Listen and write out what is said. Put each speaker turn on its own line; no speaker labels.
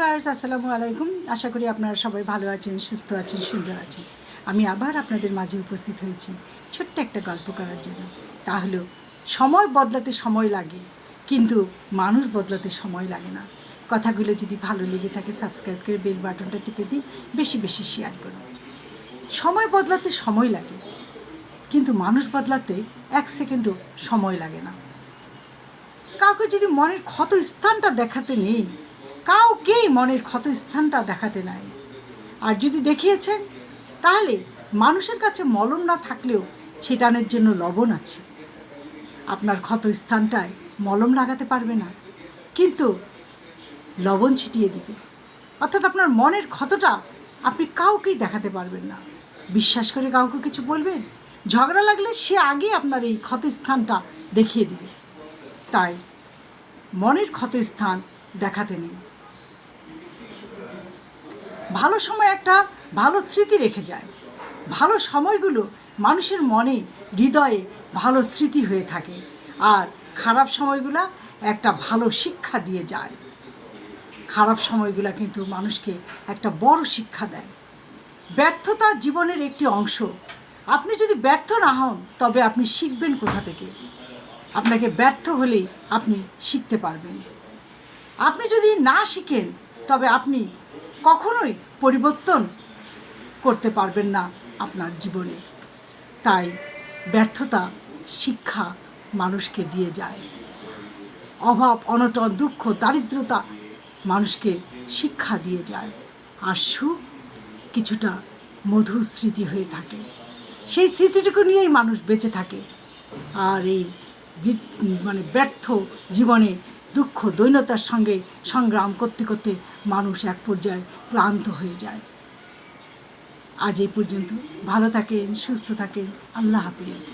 Guys আসসালামু আলাইকুম। আশা করি আপনারা সবাই ভালো আছেন, সুস্থ আছেন, সুন্দর আছেন। আমি আবার আপনাদের মাঝে উপস্থিত হয়েছি ছোট্ট একটা গল্প করার জন্য। তা হলো, সময় বদলাতে সময় লাগে, কিন্তু মানুষ বদলাতে সময় লাগে না। কথাগুলো যদি ভালো লেগে থাকে সাবস্ক্রাইব করে বেল বাটনটা টিপে দিন, বেশি বেশি শেয়ার করুন। সময় বদলাতে সময় লাগে, কিন্তু মানুষ বদলাতে এক সেকেন্ডও সময় লাগে না। কাউকে যদি মনের ক্ষত স্থানটা দেখাতে নেই কাউকেই মনের ক্ষত স্থানটা দেখাতে নাই। আর যদি দেখিয়েছেন তাহলে মানুষের কাছে মলম না থাকলেও ছেটানোর জন্য লবণ আছে। আপনার ক্ষত স্থানটায় মলম লাগাতে পারবে না, কিন্তু লবণ ছিটিয়ে দিবে। অর্থাৎ আপনার মনের ক্ষতটা আপনি কাউকেই দেখাতে পারবেন না। বিশ্বাস করে কাউকে কিছু বলবেন? ঝগড়া লাগলে সে আগে আপনার এই ক্ষত স্থানটা দেখিয়ে দিবে। তাই মনের ক্ষত স্থান দেখাতে নেই। ভালো সময় একটা ভালো স্মৃতি রেখে যায়। ভালো সময়গুলো মানুষের মনে, হৃদয়ে ভালো স্মৃতি হয়ে থাকে আর খারাপ সময়গুলো একটা ভালো শিক্ষা দিয়ে যায়। খারাপ সময়গুলো কিন্তু মানুষকে একটা বড় শিক্ষা দেয়। ব্যর্থতা জীবনের একটি অংশ। আপনি যদি ব্যর্থ না হন, তবে আপনি শিখবেন কোথা থেকে? আপনাকে ব্যর্থ হলেই আপনি শিখতে পারবেন। আপনি যদি না শিখেন, তবে আপনি কখনোই পরিবর্তন করতে পারবেন না আপনার জীবনে। তাই ব্যর্থতা শিক্ষা মানুষকে দিয়ে যায়। অভাব, অনটন, দুঃখ, দারিদ্রতা মানুষকে শিক্ষা দিয়ে যায়। আর সুখ কিছুটা মধুর স্মৃতি হয়ে থাকে। সেই স্মৃতিটুকু নিয়েই মানুষ বেঁচে থাকে। আর এই মানে ব্যর্থ জীবনে দুঃখ দৈনতার সঙ্গে সংগ্রাম করতে করতে মানুষ এক পর্যায়ে ক্লান্ত হয়ে যায়। আজ এই পর্যন্ত ভালো থাকেন, সুস্থ থাকেন। আল্লাহ হাফিজ।